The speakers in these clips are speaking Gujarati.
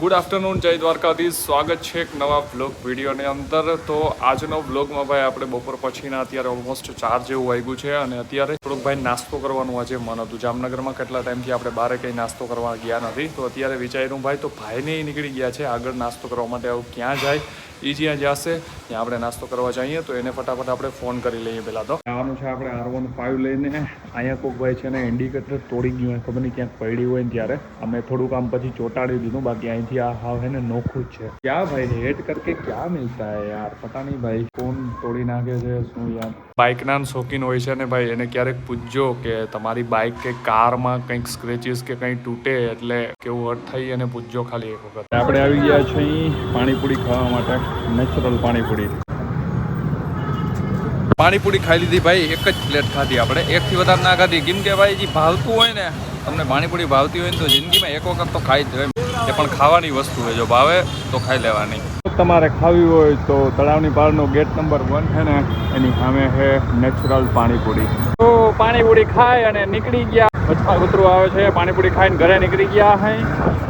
ગુડ આફ્ટરનૂન જય દ્વારકાધીશ. સ્વાગત છે એક નવા બ્લોગ વિડીયોની અંદર. તો આજનો બ્લોગમાં ભાઈ આપણે બપોર પછીના અત્યારે ઓલમોસ્ટ ચાર જેવું વાગ્યું છે અને અત્યારે થોડુંક ભાઈ નાસ્તો કરવાનું આજે મન હતું. જામનગરમાં કેટલા ટાઈમથી આપણે બહાર કંઈ નાસ્તો કરવા ગયા નથી. તો અત્યારે વિચાર્યું, ભાઈ તો ભાઈને નીકળી ગયા છે. આગળ નાસ્તો કરવા માટે આવું ક્યાં જાય? એ જ્યાં જશે ત્યાં આપણે નાસ્તો કરવા જઈએ તો એને ફટાફટ આપણે ફોન કરી લઈએ પહેલાં તો. આવવાનું છે આપણે આર વન ફાઇવ લઈને. અહીંયા કોક ભાઈ છે ને ઇન્ડિકેટર તોડી ગયું હોય ખબર નહીં ક્યાંક પડી હોય ને ત્યારે. અમે થોડુંક આમ પછી ચોંટાડી દીધું બાકી અહીંથી આ હાવ હે ને નોખું જ છે. ક્યાં ભાઈ હેટ કરકે ક્યાં મિલતા હે યાર? પતા નહીં ભાઈ ફોન તોડી નાખે છે શું યાર? બાઇકના શોખીન હોય છે ને ભાઈ એને ક્યારેક પૂછજો કે તમારી બાઇક કે કારમાં કંઈક સ્ક્રેચીસ કે કંઈ તૂટે એટલે કેવું હર્ટ થઈ અને પૂછજો ખાલી એક વખત. આપણે આવી ગયા છીએ પાણીપુરી ખાવા માટે. નેચરલ પાણીપુરી. પાણીપુરી ખાઈ લીધી ભાઈ એક જ પ્લેટ ખાધી આપણે. એકથી વધારે ના ખાધી. કેમ કે ભાઈ જે ભાવતું હોય ને તમને પાણીપુરી ભાવતી હોય ને તો જિંદગીમાં એક વખત તો ખાઈ જ જોઈએ એ પણ ખાવાની વસ્તુ હોય. જો ભાવે તો ખાઈ લેવાની. તમારે ખાવી હોય તો તળાવની પારનો ગેટ નંબર વન છે ને એની સામે છે નેચરલ પાણીપુરી. તો પાણીપુરી ખાય અને નીકળી ગયા. વચમાં કૂતરું આવે છે, પાણીપુરી ખાઈને ઘરે નીકળી ગયા હઈ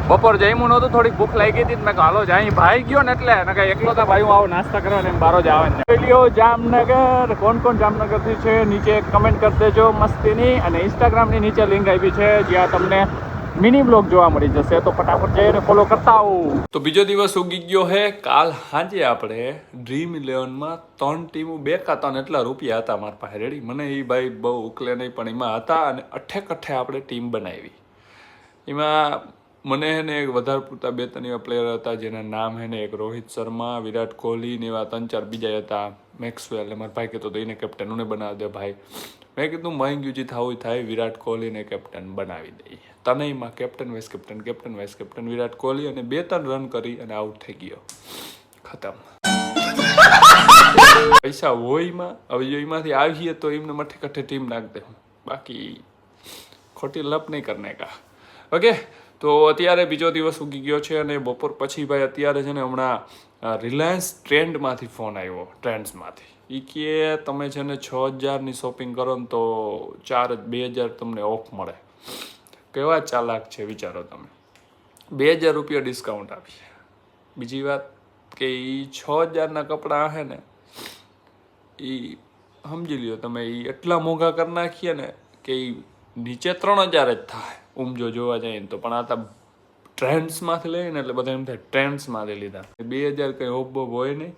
બપોર જઈમું નહોતું, થોડીક ભૂખ લાગી હતી મેં હાલો, જાય ભાઈ ગયો ને એટલે. ને કઈ એકલો તો ભાઈ, હું આવો નાસ્તા કરવા ને બારો જ આવે ને. લ્યો જામનગર, કોણ કોણ જામનગરથી છે, નીચે કમેન્ટ કરી દેજો મસ્તીની, અને ઇન્સ્ટાગ્રામની નીચે લિંક આવી છે, જ્યાં તમને મિની બ્લોગ જોવા મળી જશે. તો ફટાફટ જઈને ફોલો કરતા આવું. તો બીજો દિવસ ઉગી ગયો હે. કાલ સાંજે આપણે ડ્રીમ ઇલેવનમાં ત્રણ ટીમો બે કાતા એટલા રૂપિયા હતા મારા પાસે. રેડી મને એ ભાઈ બહુ ઉકલે નહીં, પણ એમાં હતા અને અઠે કઠે આપણે ટીમ બનાવી. એમાં મને હે ને વધારે પૂરતા બે ત્રણ એવા પ્લેયર હતા જેના નામ હે ને એક રોહિત શર્મા, વિરાટ કોહલી ને એવા ત્રણ ચાર બીજા હતા, મેક્સવેલ. મારા ભાઈ કહેતો તો એને કેપ્ટન ઉને બનાવી દે ભાઈ. મેં કીધું મહેંગ્યું જે થવું થાય? વિરાટ કોહલીને કેપ્ટન બનાવી દઈએ તનયમાં captain vice captain captain vice captain Virat Kohli અને બે ત્રણ રન કરી અને આઉટ થઈ ગયો. ખતમ. પૈસા હોયમાં હવે એમાંથી આવીએ તો એમને મઠે કઠે ટીમ નાખ દે. બાકી ખોટી લપ નહીં કરને કા. ઓકે તો અત્યારે બીજો દિવસ ઉગી ગયો છે અને બપોર પછી ભાઈ અત્યારે છે ને હમણાં રિલાયન્સ ટ્રેન્ડમાંથી ફોન આવ્યો, ટ્રેન્ડ્સમાંથી. એ કે તમે છે ને છ હજારની શોપિંગ કરો ને તો ચાર બે હજાર તમને ઓફ મળે. કેવા ચાલાક છે વિચારો તમે. બે હજાર રૂપિયા ડિસ્કાઉન્ટ આપીએ. બીજી વાત કે એ છ હજારના કપડાં હે ને એ સમજી લ્યો તમે એ એટલા મોંઘા કરી નાખીએ ને કે એ નીચે ત્રણ હજાર જ થાય. ઉમ જો જોવા જઈએ તો. પણ આ તો ટ્રેન્ડ્સમાંથી લઈને એટલે બધા એમ થાય ટ્રેન્ડ્સમાંથી લીધા. બે હજાર કંઈ હોબ હોય નહીં.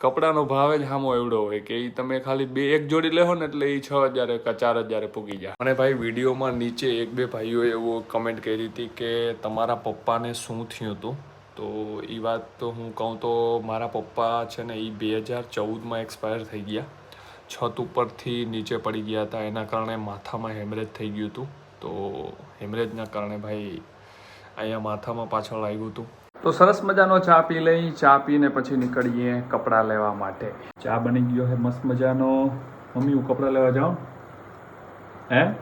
કપડાનો ભાવ જ સામો એવડો હોય કે એ તમે ખાલી બે, એક જોડી લેહો ને એટલે એ છ હજાર કે ચાર હજારે પૂગી જાય. અને ભાઈ વિડીયોમાં નીચે એક બે ભાઈઓએ એવો કમેન્ટ કરી હતી કે તમારા પપ્પાને શું થયું હતું? તો એ વાત તો હું કહું તો મારા પપ્પા છે ને એ બે હજાર ચૌદમાં એક્સપાયર થઈ ગયા. છત ઉપરથી નીચે પડી ગયા હતા. એના કારણે માથામાં હેમરેજ થઈ ગયું હતું. તો હેમરેજના કારણે ભાઈ અહીંયા માથામાં પાછળ આવ્યું હતું. તો સરસ મજાનો ચા પી લઈ. ચા પીને પછી નીકળીએ કપડાં લેવા માટે. ચા બની ગયો હે, મસ્ત મજાનો. મમ્મી, હું કપડાં લેવા જાઉં? હે?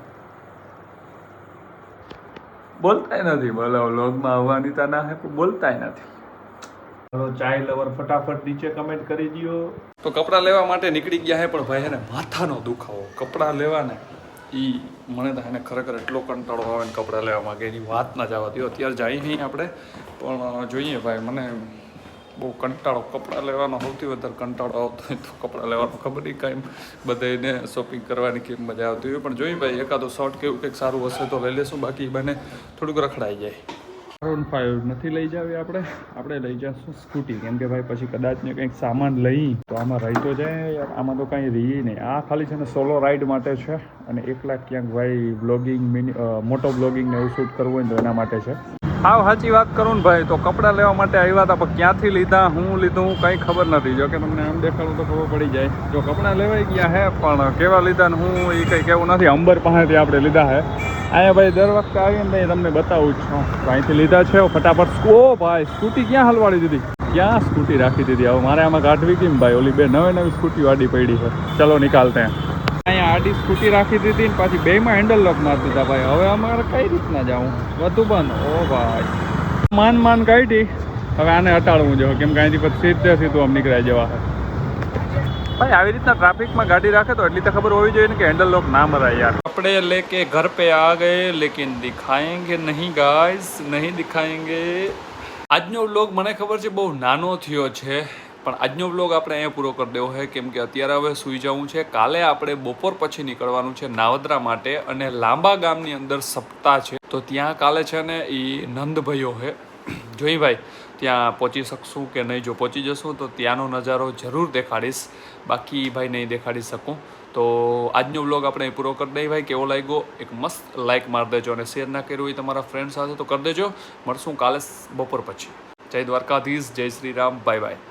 બોલતાય નથી. બોલો વ્લોગમાં આવવાની તા ના હે બોલતાય નથી. ચલો ચાય લવર ફટાફટ નીચે કમેન્ટ કરી દો તો કપડાં લેવા માટે નીકળી ગયા હે, પણ ભાઈ એને માથાનો દુખાવો. કપડાં લેવા ને એ મને તો એને ખરેખર એટલો કંટાળો આવે ને કપડાં લેવા માગે એની વાત ના જવા દો અત્યારે જઈએ નહીં આપણે. પણ જોઈએ ભાઈ, મને બહુ કંટાળો. કપડાં લેવાનો સૌથી વધારે કંટાળો આવતો હોય તો કપડાં લેવાનો ખબર નહીં કાંઈ બધાને શોપિંગ કરવાની કેમ મજા આવતી હોય. પણ જોઈએ ભાઈ, એકાદો શર્ટ કેવું કંઈક સારું હશે તો લઈ લેશું. બાકી બને થોડુંક રખડાઈ જાય. આર ફાઈવ નથી લઈ જાવી આપણે. આપણે લઈ જઈશું સ્કૂટી કેમ કે ભાઈ, પછી કદાચ ને કંઈક સામાન લઈ, તો આમાં રહી તો જાય આમાં તો કાંઈ રહી નહીં. આ ખાલી છે ને સોલો રાઈડ માટે છે અને એકલા ક્યાંક ભાઈ બ્લોગિંગ મિની મોટો બ્લોગિંગ ને એવું શૂટ કરવું હોય તો એના માટે છે. હાવ સાચી વાત કરું ને ભાઈ. તો કપડાં લેવા માટે આવ્યા હતા, પણ ક્યાંથી લીધા, હું લીધું કંઈ ખબર નથી. જો કે તમને આમ દેખાડું તો ખબર પડી જાય. જો કપડાં લેવાઈ ગયા હે, પણ કેવા લીધા ને હું એ કંઈ કેવું નથી. અંબર પાસેથી આપણે લીધા હે. અહીંયા ભાઈ દર વખતે આવીને ભાઈ તમને બતાવું જ છું. અહીંથી લીધા છે ફટાફટ ઓ ભાઈ, સ્કૂટી ક્યાં હલવાડી દીધી? ક્યાં સ્કૂટી રાખી દીધી? હવે મારે આમાં કાઢવી કેમ, ભાઈ? ઓલી બે નવી નવી સ્કૂટી વાડી પડી છે. ચલો નિકાલતે. આડી સ્કૂટી રાખી દીધી ને પાછી બેમાં હેન્ડલ લોક મારી દીધા ભાઈ હવે અમારે કઈ રીતના જાવું વધુ બંધ ઓ ભાઈ માન માન કાઢી હવે આને હટાડવું જો કેમ કે અહીંથી પછી સીધે સીધું આમ નીકળાઈ જવા ભાઈ આવી રીતના ટ્રાફિકમાં ગાડી રાખે તો એટલી તો ખબર હોવી જોઈએ ને કે હેન્ડલ લોક ના મરાય યાર કપડે લેકે ઘર पे आ गए लेकिन दिखाएंगे नहीं गाइस नहीं दिखाएंगे આજનો વ્લોગ મને ખબર છે બહુ નાનો થયો છે પણ આજનો બ્લોગ આપણે અહીંયા પૂરો કરી દેવો છે કેમ કે અત્યારે હવે સૂઈ જવું છે. કાલે આપણે બપોર પછી નીકળવાનું છે નાવદરા માટે અને લાંબા ગામની અંદર સપ્તાહ છે. તો ત્યાં કાલે છે ને એ નંદભાઈઓ છે જોઈ ભાઈ, ત્યાં પહોંચી શકશું કે નહીં? જો પહોંચી જશું તો ત્યાંનો નજારો જરૂર દેખાડીશ. બાકી ભાઈ નહીં દેખાડી શકું. તો આજનો વ્લોગ આપણે પૂરો કરી દઈએ. ભાઈ, કેવો લાગ્યો? એક મસ્ત લાઇક મારી દેજો અને શેર ના કર્યું હોય તમારા ફ્રેન્ડ સાથે તો કરી દેજો. મળશું કાલે બપોર પછી. જય દ્વારકાધીશ, જય શ્રી રામ બાય બાય